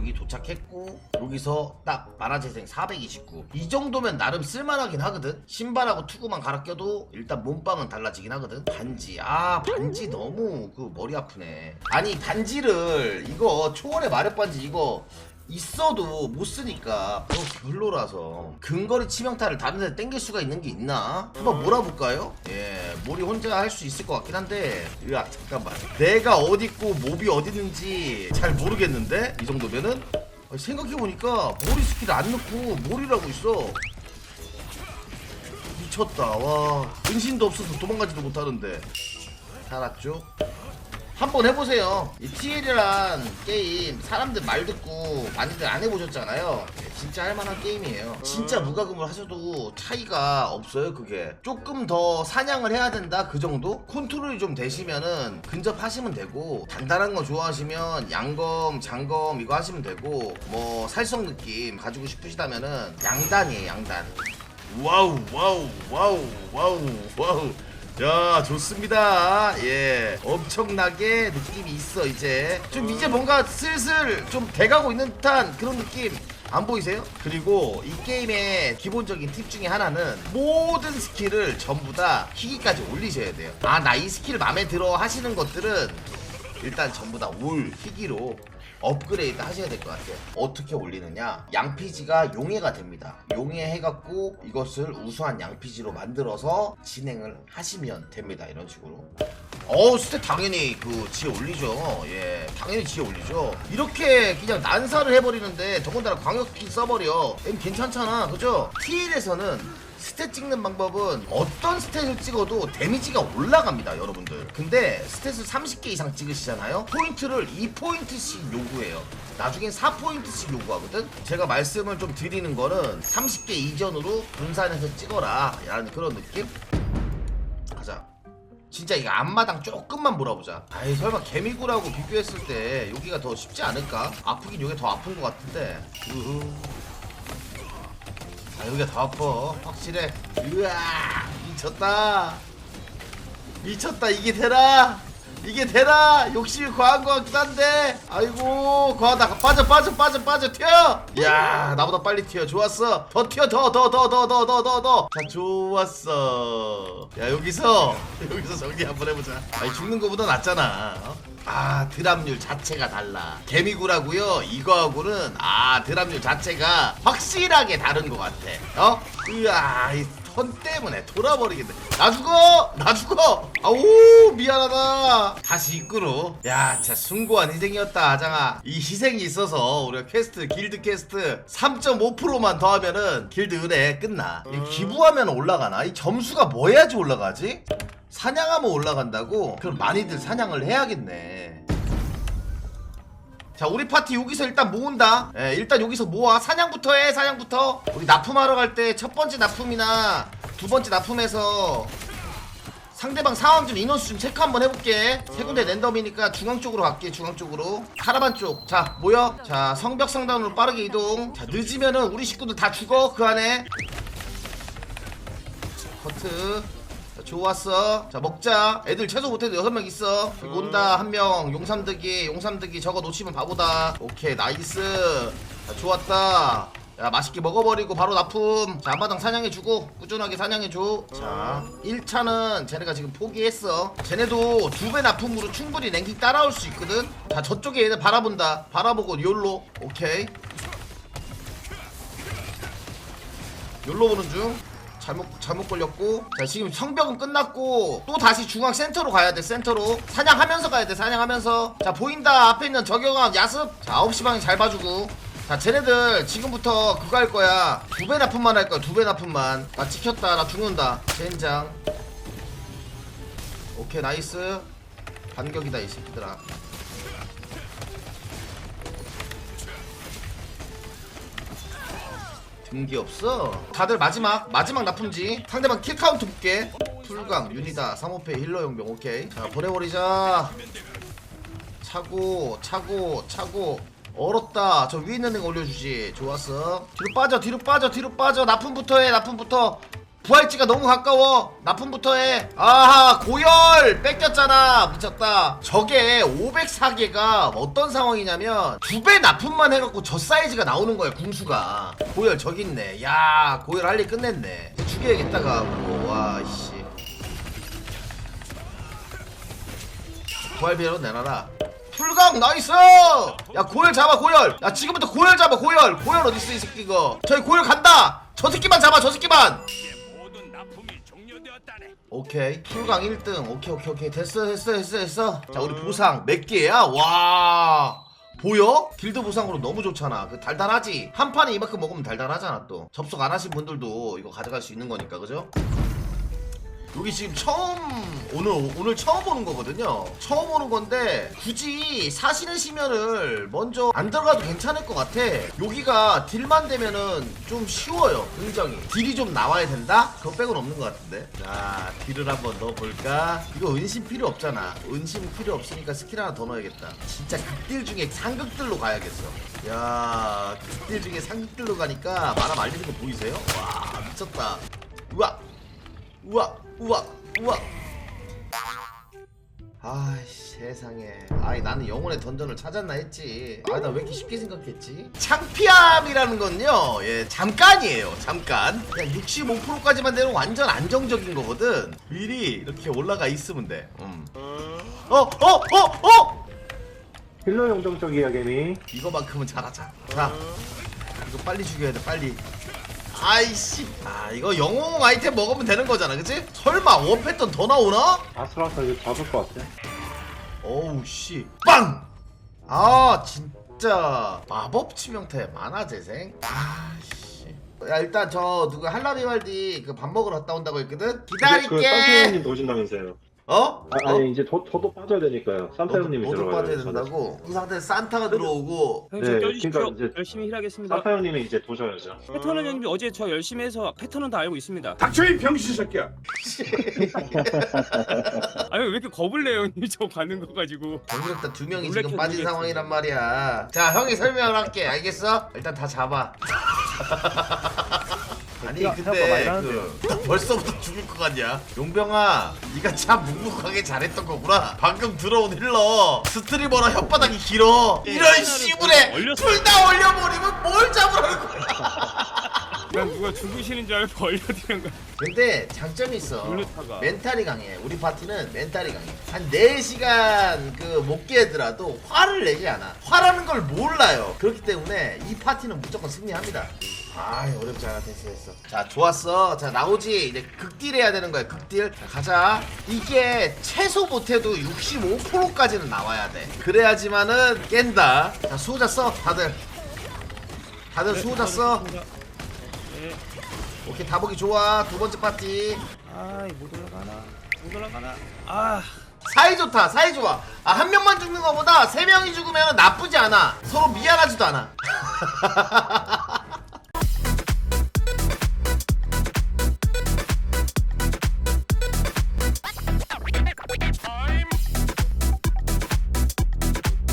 여기 도착했고 여기서 딱 만화재생 429 이 정도면 나름 쓸만하긴 하거든. 신발하고 투구만 갈아 껴도 일단 몸빵은 달라지긴 하거든. 반지. 아 반지 너무 그 머리 아프네. 아니 반지를 이거 초월의 마력 반지 이거 있어도 못 쓰니까 너무 별로라서 근거리 치명타를 다른 데 땡길 수가 있는 게 있나? 한번 몰아볼까요? 예, 몰이 혼자 할 수 있을 것 같긴 한데 으아 잠깐만 내가 어디 있고 몹이 어디 있는지 잘 모르겠는데? 이 정도면은? 생각해보니까 몰이 스킬 안 넣고 몰이라고 있어 미쳤다 와 은신도 없어서 도망가지도 못하는데 살았죠? 한번 해보세요. 이 TL이란 게임 사람들 말 듣고 많이들 안 해보셨잖아요. 네, 진짜 할만한 게임이에요. 진짜 무과금을 하셔도 차이가 없어요. 그게 조금 더 사냥을 해야 된다 그 정도 컨트롤이 좀 되시면은 근접하시면 되고 단단한 거 좋아하시면 양검, 장검 이거 하시면 되고 뭐 살성 느낌 가지고 싶으시다면은 양단이에요. 양단. 와우 와우 와우 와우 와우 야 좋습니다. 예 엄청나게 느낌이 있어 이제. 좀 이제 뭔가 슬슬 좀 돼가고 있는 듯한 그런 느낌 안 보이세요? 그리고 이 게임의 기본적인 팁 중에 하나는 모든 스킬을 전부 다 희귀까지 올리셔야 돼요. 아 나 이 스킬 맘에 들어 하시는 것들은 일단 전부 다 올 희귀로 업그레이드 하셔야 될 것 같아요. 어떻게 올리느냐? 양피지가 용해가 됩니다. 용해 해갖고 이것을 우수한 양피지로 만들어서 진행을 하시면 됩니다. 이런 식으로. 어, 스탯 당연히 그 지에 올리죠. 예, 당연히 지에 올리죠. 이렇게 그냥 난사를 해버리는데 더군다나 광역기 써버려. 엠 괜찮잖아, 그죠? TL에서는 스탯 찍는 방법은 어떤 스탯을 찍어도 데미지가 올라갑니다 여러분들. 근데 스탯을 30개 이상 찍으시잖아요? 포인트를 2포인트씩 요구해요. 나중엔 4포인트씩 요구하거든? 제가 말씀을 좀 드리는 거는 30개 이전으로 분산해서 찍어라. 라는 그런 느낌? 가자. 진짜 이거 앞마당 조금만 몰아보자. 아이 설마 개미굴하고 비교했을 때 여기가 더 쉽지 않을까? 아프긴 여기 더 아픈 것 같은데. 우후. 아 여기가 더 아파. 확실해. 으아 미쳤다. 미쳤다 이게 되라 이게 되라 욕심이 과한 것 같긴 한데. 아이고 과하다. 빠져 빠져 빠져 빠져. 튀어 야 나보다 빨리 튀어. 좋았어. 더 튀어 더 더 더 더 더 더 더 더 자 좋았어. 야 여기서 여기서 정리 한번 해보자. 아니 죽는 거보다 낫잖아. 어? 아 드랍률 자체가 달라. 개미구라고요? 이거하고는 아 드랍률 자체가 확실하게 다른 것 같아. 어? 으아 이 턴 때문에 돌아버리겠네. 나 죽어! 나 죽어! 아우 미안하다. 다시 이끌어. 야 진짜 숭고한 희생이었다 아장아. 이 희생이 있어서 우리가 퀘스트 길드 퀘스트 3.5%만 더하면은 길드 은혜 끝나. 이 기부하면 올라가나? 이 점수가 뭐 해야지 올라가지? 사냥하면 올라간다고? 그럼 많이들 사냥을 해야겠네. 자, 우리 파티 여기서 일단 모은다. 예, 일단 여기서 모아. 사냥부터 해, 사냥부터. 우리 납품하러 갈 때 첫 번째 납품이나 두 번째 납품에서 상대방 상황 좀 인원수 좀 체크 한번 해볼게. 세 군데 랜덤이니까 중앙 쪽으로 갈게, 중앙 쪽으로. 카라반 쪽. 자, 모여. 자, 성벽 상단으로 빠르게 이동. 자, 늦으면은 우리 식구들 다 죽어, 그 안에. 커트. 자, 좋았어. 자, 먹자. 애들 최소 못해도 여섯 명 있어. 여기 온다, 한 명. 용삼득이, 용삼득이 저거 놓치면 바보다. 오케이, 나이스. 자, 좋았다. 야, 맛있게 먹어버리고 바로 납품. 자, 앞마당 사냥해주고, 꾸준하게 사냥해줘. 자, 1차는 쟤네가 지금 포기했어. 쟤네도 두 배 납품으로 충분히 랭킹 따라올 수 있거든? 자, 저쪽에 얘들 바라본다. 바라보고, 욜로. 오케이. 욜로 보는 중. 잘못 잘못 걸렸고. 자 지금 성벽은 끝났고 또 다시 중앙 센터로 가야 돼 센터로. 사냥하면서 가야 돼 사냥하면서. 자 보인다. 앞에 있는 저격함 야습. 자 9시 방에 잘 봐주고. 자 쟤네들 지금부터 그거 할 거야. 두 배 납품만 할 거야 두 배 납품만. 나 찍혔다. 나 죽는다. 젠장. 오케이 나이스. 반격이다 이 새끼들아 등기 없어? 다들 마지막 마지막 납품지. 상대방 킬 카운트 볼게. 풀강 유니다 3호패 힐러 용병 오케이. 자 보내버리자. 차고 차고 차고. 얼었다. 저 위에 있는 애가 올려주지. 좋았어. 뒤로 빠져 뒤로 빠져 뒤로 빠져. 납품부터 해 납품부터 부활지가 너무 가까워. 납품부터 해. 아하 고열! 뺏겼잖아. 미쳤다. 저게 504개가 어떤 상황이냐면 두 배 납품만 해갖고 저 사이즈가 나오는 거야 궁수가. 고열 저기 있네. 야 고열 할 일 끝냈네. 죽여야겠다가 와씨. 부활비로 내놔라. 풀강 나이스! 야 고열 잡아 고열! 야 지금부터 고열 잡아 고열! 고열 어딨어 이 새끼 이거? 저기 고열 간다! 저 새끼만 잡아 저 새끼만 오케이. 풀강 1등. 오케이 오케이 오케이. 됐어 됐어 됐어 됐어. 자 우리 보상 몇 개야? 와. 보여? 길드 보상으로 너무 좋잖아. 그 달달하지? 한 판에 이만큼 먹으면 달달하잖아 또. 접속 안 하신 분들도 이거 가져갈 수 있는 거니까 그죠? 여기 지금 처음 오늘 오늘 처음 오는 거거든요. 처음 오는 건데 굳이 사시는 시면을 먼저 안 들어가도 괜찮을 것 같아. 여기가 딜만 되면은 좀 쉬워요. 굉장히 딜이 좀 나와야 된다. 그거 빼고는 없는 것 같은데. 자 딜을 한번 넣어볼까? 이거 은신 필요 없잖아. 은신 필요 없으니까 스킬 하나 더 넣어야겠다. 진짜 극딜 중에 상극딜로 가야겠어. 야 극딜 중에 상극딜로 가니까 만화 말리는 거 보이세요? 와 미쳤다. 우와. 우와 우와 우와. 아이씨 세상에. 아이 나는 영혼의 던전을 찾았나 했지. 아니 나왜 이렇게 쉽게 생각했지? 창피함이라는 건요. 예 잠깐이에요 잠깐. 그냥 65%까지만 되면 완전 안정적인 거거든. 미리 이렇게 올라가 있으면 돼. 음. 어, 어, 어, 어! 힐러 용정적이야 개미 이거만큼은 잘하자. 자 이거 빨리 죽여야 돼 빨리 아이씨 아 이거 영웅 아이템 먹으면 되는 거잖아 그치? 설마 원패턴 더 나오나? 아슬아슬 이거 잡을 것 같아 어우 씨 빵! 아 진짜 마법 치명태 만화 재생? 아씨 야 일단 저 누가 할라비발디 그 밥 먹으러 갔다 온다고 했거든? 그 기다릴게 도신다면서요 어? 아, 어? 아니 이제 저, 저도 빠져야 되니까요 산타형님이 너도 들어가야 빠져야 돼요 된다고? 이 상태에서 산타가 들어오고 형님 저 네, 껴주십시오. 그러니까 이제- 열심히 일하겠습니다. 산타형님이 이제 도셔야죠 패턴은 형님이 어제 저 열심히 해서 패턴은 다 알고 있습니다. 닥쳐 이 병신 새끼야. 아니 왜 이렇게 겁을 내요 형님 저 가는 거 가지고. 경력자 두 명이 놀래켜 지금 빠진 주겠습니다. 상황이란 말이야 자 형이 설명을 할게 알겠어? 일단 다 잡아 아니 생각보다 많이 근데. 그나 벌써부터 죽을 것 같냐? 용병아 네가 참 묵묵하게 잘했던 거구나. 방금 들어온 힐러 스트리머라 혓바닥이 길어. 이런 씨부레 올렸어. 둘다 올려버리면 뭘 잡으라는 거야? 난 누가 죽으시는 줄 알고 얼려드린 거야. 근데 장점이 있어. 룰루타가. 멘탈이 강해. 우리 파티는 멘탈이 강해. 한 4시간 그 못 깨더라도 화를 내지 않아. 화라는 걸 몰라요. 그렇기 때문에 이 파티는 무조건 승리합니다 아 어렵지 않아 됐어 됐어 자 좋았어. 자 나오지. 이제 극딜 해야 되는 거야 극딜. 자, 가자. 이게 최소 못해도 65%까지는 나와야 돼. 그래야지만은 깬다. 자 수호자 써 다들. 다들 수호자 써. 네. 오케이 다보기 좋아. 두 번째 파티. 아이 못 올라가나? 못 올라가나? 아. 사이 좋다 사이 좋아. 아 한 명만 죽는 거보다 세 명이 죽으면 나쁘지 않아. 서로 미안하지도 않아